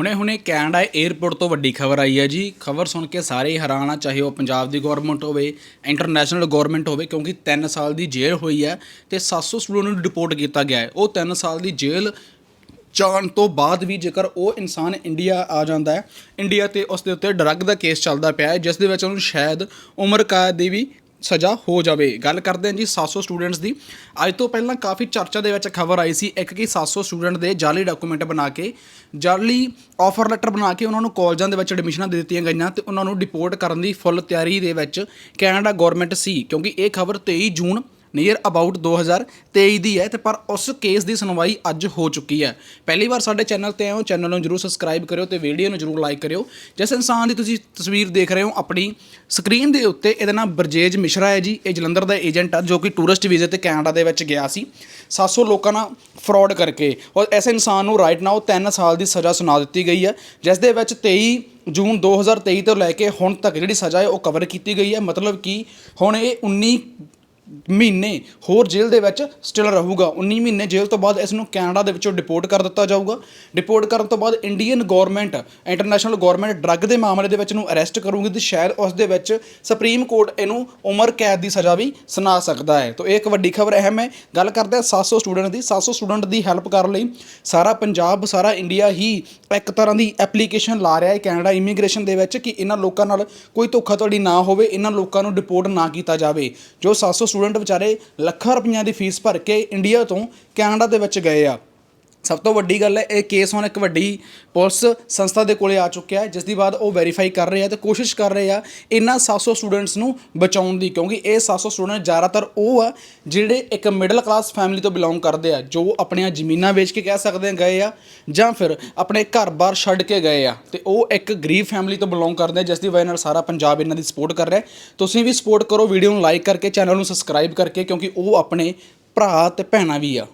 ਹੁਣੇ-ਹੁਣੇ Canada airport ਤੋਂ ਵੱਡੀ ਖਬਰ ਆਈ ਹੈ ਜੀ। ਖਬਰ ਸੁਣ ਕੇ ਸਾਰੇ ਹੈਰਾਨ ਆ, ਚਾਹੇ ਉਹ ਪੰਜਾਬ ਦੀ ਗਵਰਨਮੈਂਟ ਹੋਵੇ ਇੰਟਰਨੈਸ਼ਨਲ ਗਵਰਨਮੈਂਟ ਹੋਵੇ, ਕਿਉਂਕਿ 3 ਸਾਲ ਦੀ ਜੇਲ੍ਹ ਹੋਈ ਹੈ ਤੇ 700 ਸਟੂਡੈਂਟ ਨੂੰ ਡਿਪੋਰਟ ਕੀਤਾ ਗਿਆ ਹੈ। ਉਹ 3 ਸਾਲ ਦੀ ਜੇਲ੍ਹ ਜਾਣ ਤੋਂ ਬਾਅਦ ਵੀ ਜੇਕਰ ਉਹ ਇਨਸਾਨ ਇੰਡੀਆ ਆ ਜਾਂਦਾ ਹੈ, ਇੰਡੀਆ ਤੇ ਉਸ ਦੇ ਉੱਤੇ ਡਰੱਗ ਦਾ ਕੇਸ ਚੱਲਦਾ ਪਿਆ ਹੈ, ਜਿਸ ਦੇ ਵਿੱਚ ਉਹਨੂੰ ਸ਼ਾਇਦ ਉਮਰ ਕੈਦ ਦੀ ਵੀ ਸਜ਼ਾ ਹੋ ਜਾਵੇ। ਗੱਲ ਕਰਦੇ ਹਾਂ ਜੀ 700 ਸਟੂਡੈਂਟਸ ਦੀ। ਅੱਜ ਤੋਂ ਪਹਿਲਾਂ ਕਾਫੀ ਚਰਚਾ ਦੇ ਵਿੱਚ ਖਬਰ ਆਈ ਸੀ, ਇੱਕ ਕਿ 700 ਸਟੂਡੈਂਟ ਦੇ ਜਾਲੀ ਡਾਕੂਮੈਂਟ ਬਣਾ ਕੇ ਜਾਲੀ ਆਫਰ ਲੈਟਰ ਬਣਾ ਕੇ ਉਹਨਾਂ ਨੂੰ ਕਾਲਜਾਂ ਦੇ ਵਿੱਚ ਐਡਮਿਸ਼ਨਾਂ ਦੇ ਦਿੱਤੀਆਂ ਗਈਆਂ ਤੇ ਉਹਨਾਂ ਨੂੰ ਡਿਪੋਰਟ ਕਰਨ ਦੀ ਫੁੱਲ ਤਿਆਰੀ ਦੇ ਵਿੱਚ ਕੈਨੇਡਾ ਗਵਰਨਮੈਂਟ ਸੀ। ਕਿਉਂਕਿ ਇਹ ਖਬਰ 23 ਜੂਨ ਨੀਅਰ ਅਬਾਊਟ 2023 ਦੀ ਹੈ ਤੇ ਪਰ ਉਸ ਕੇਸ ਦੀ ਸੁਣਵਾਈ ਅੱਜ ਹੋ ਚੁੱਕੀ ਹੈ। ਪਹਿਲੀ ਵਾਰ ਸਾਡੇ ਚੈਨਲ ਤੇ ਆਏ ਹੋ ਚੈਨਲ ਨੂੰ ਜਰੂਰ ਸਬਸਕ੍ਰਾਈਬ ਕਰਿਓ ਤੇ ਵੀਡੀਓ ਨੂੰ ਜਰੂਰ ਲਾਈਕ ਕਰਿਓ। ਜਿਸ ਇਨਸਾਨ ਦੀ ਤੁਸੀਂ ਤਸਵੀਰ ਦੇਖ ਰਹੇ ਹੋ, ਆਪਣੀ ਸਕਰੀਨ ਦੇ ਉੱਤੇ ਇਹਦਾ ਨਾਮ ਬਰਜੇਜ ਮਿਸ਼ਰਾ ਹੈ ਜੀ। ਇਹ ਜਲੰਧਰ ਦਾ ਏਜੰਟ ਆ, ਜੋ ਕਿ ਟੂਰਿਸਟ ਵੀਜ਼ੇ ਤੇ ਕੈਨੇਡਾ ਦੇ ਵਿੱਚ ਗਿਆ ਸੀ। 700 ਲੋਕਾਂ ਨਾਲ ਫਰਾਡ ਕਰਕੇ ਔਰ ਐਸੇ ਇਨਸਾਨ ਨੂੰ ਰਾਈਟ ਨਾਓ 3 ਸਾਲ ਦੀ ਸਜ਼ਾ ਸੁਣਾ ਦਿੱਤੀ ਗਈ ਹੈ, ਜਿਸ ਦੇ ਵਿੱਚ 23 ਜੂਨ 2023 ਤੋਂ ਲੈ ਕੇ ਹੁਣ ਤੱਕ ਜਿਹੜੀ ਸਜ਼ਾ ਹੈ ਉਹ ਕਵਰ ਕੀਤੀ ਗਈ ਹੈ। ਮਤਲਬ ਕਿ ਹੁਣ ਇਹ 19 ਮਹੀਨੇ ਹੋਰ ਜੇਲ੍ਹ ਦੇ ਵਿੱਚ ਸਟਿਲ ਰਹੂਗਾ। 19 ਮਹੀਨੇ ਜੇਲ੍ਹ ਤੋਂ ਬਾਅਦ ਇਸ ਨੂੰ ਕੈਨੇਡਾ ਦੇ ਵਿੱਚੋਂ ਡਿਪੋਰਟ ਕਰ ਦਿੱਤਾ ਜਾਊਗਾ। ਡਿਪੋਰਟ ਕਰਨ ਤੋਂ ਬਾਅਦ Indian government international government drug ਦੇ ਮਾਮਲੇ ਦੇ ਵਿੱਚ ਨੂੰ ਅਰੈਸਟ ਕਰੂਗੀ ਤੇ ਸ਼ਾਇਦ ਉਸ ਦੇ ਵਿੱਚ ਸੁਪਰੀਮ ਕੋਰਟ ਇਹਨੂੰ ਉਮਰ ਕੈਦ ਦੀ ਸਜ਼ਾ ਵੀ ਸੁਣਾ ਸਕਦਾ ਹੈ। ਤਾਂ ਇਹ ਇੱਕ ਵੱਡੀ ਖਬਰ ਅਹਿਮ ਹੈ। ਗੱਲ ਕਰਦੇ ਹਾਂ 700 ਸਟੂਡੈਂਟ ਦੀ। 700 ਸਟੂਡੈਂਟ ਦੀ ਹੈਲਪ ਕਰਨ ਲਈ ਸਾਰਾ ਪੰਜਾਬ, ਸਾਰਾ ਇੰਡੀਆ ਹੀ ਇੱਕ ਤਰ੍ਹਾਂ ਦੀ ਐਪਲੀਕੇਸ਼ਨ ਲਾ ਰਿਹਾ ਹੈ ਕੈਨੇਡਾ ਇਮੀਗ੍ਰੇਸ਼ਨ ਦੇ ਵਿੱਚ ਕਿ ਇਹਨਾਂ ਲੋਕਾਂ ਨਾਲ ਕੋਈ ਧੋਖਾਧੜੀ ਨਾ ਹੋਵੇ, ਇਹਨਾਂ ਲੋਕਾਂ ਨੂੰ ਡਿਪੋਰਟ ਨਾ ਕੀਤਾ ਜਾਵੇ। ਜੋ 700 ਸਟੂਡੈਂਟ ਵਿਚਾਰੇ ਲੱਖਾਂ ਰੁਪਈਆਂ ਦੀ ਫੀਸ ਭਰ ਕੇ ਇੰਡੀਆ ਤੋਂ ਕੈਨੇਡਾ ਦੇ ਵਿੱਚ ਗਏ ਆ। ਸਭ ਤੋਂ ਵੱਡੀ ਗੱਲ ਹੈ, ਇਹ ਕੇਸ ਹੁਣ ਇੱਕ ਵੱਡੀ ਪੁਲਿਸ ਸੰਸਥਾ ਦੇ ਕੋਲੇ ਆ ਚੁੱਕਿਆ ਹੈ ਜਿਸ ਦੀ ਬਾਅਦ ਉਹ ਵੈਰੀਫਾਈ ਕਰ ਰਹੇ ਆ ਤੇ ਕੋਸ਼ਿਸ਼ ਕਰ ਰਹੇ ਆ ਇਹਨਾਂ 700 ਸਟੂਡੈਂਟਸ ਨੂੰ ਬਚਾਉਣ ਦੀ, ਕਿਉਂਕਿ ਇਹ 700 ਸਟੂਡੈਂਟ ਜ਼ਿਆਦਾਤਰ ਉਹ ਆ ਜਿਹੜੇ ਇੱਕ ਮਿਡਲ ਕਲਾਸ ਫੈਮਿਲੀ ਤੋਂ ਬਿਲੋਂਗ ਕਰਦੇ ਆ, ਜੋ ਆਪਣੀਆਂ ਜ਼ਮੀਨਾਂ ਵੇਚ ਕੇ ਕਹਿ ਸਕਦੇ ਆ ਗਏ ਆ, ਜਾਂ ਫਿਰ ਆਪਣੇ ਘਰ-ਬਾਰ ਛੱਡ ਕੇ ਗਏ ਆ, ਤੇ ਉਹ ਇੱਕ ਗਰੀਬ ਫੈਮਿਲੀ ਤੋਂ ਬਿਲੋਂਗ ਕਰਦੇ ਆ ਜਿਸ ਦੀ ਵਜ੍ਹਾ ਨਾਲ ਸਾਰਾ ਪੰਜਾਬ ਇਹਨਾਂ ਦੀ ਸਪੋਰਟ ਕਰ ਰਿਹਾ ਤੁਸੀਂ ਵੀ ਸਪੋਰਟ ਕਰੋ ਵੀਡੀਓ ਨੂੰ ਲਾਈਕ ਕਰਕੇ ਚੈਨਲ ਨੂੰ ਸਬਸਕ੍ਰਾਈਬ ਕਰਕੇ, ਕਿਉਂਕਿ ਉਹ ਆਪਣੇ ਭਰਾ ਤੇ ਭੈਣਾਂ ਵੀ ਆ।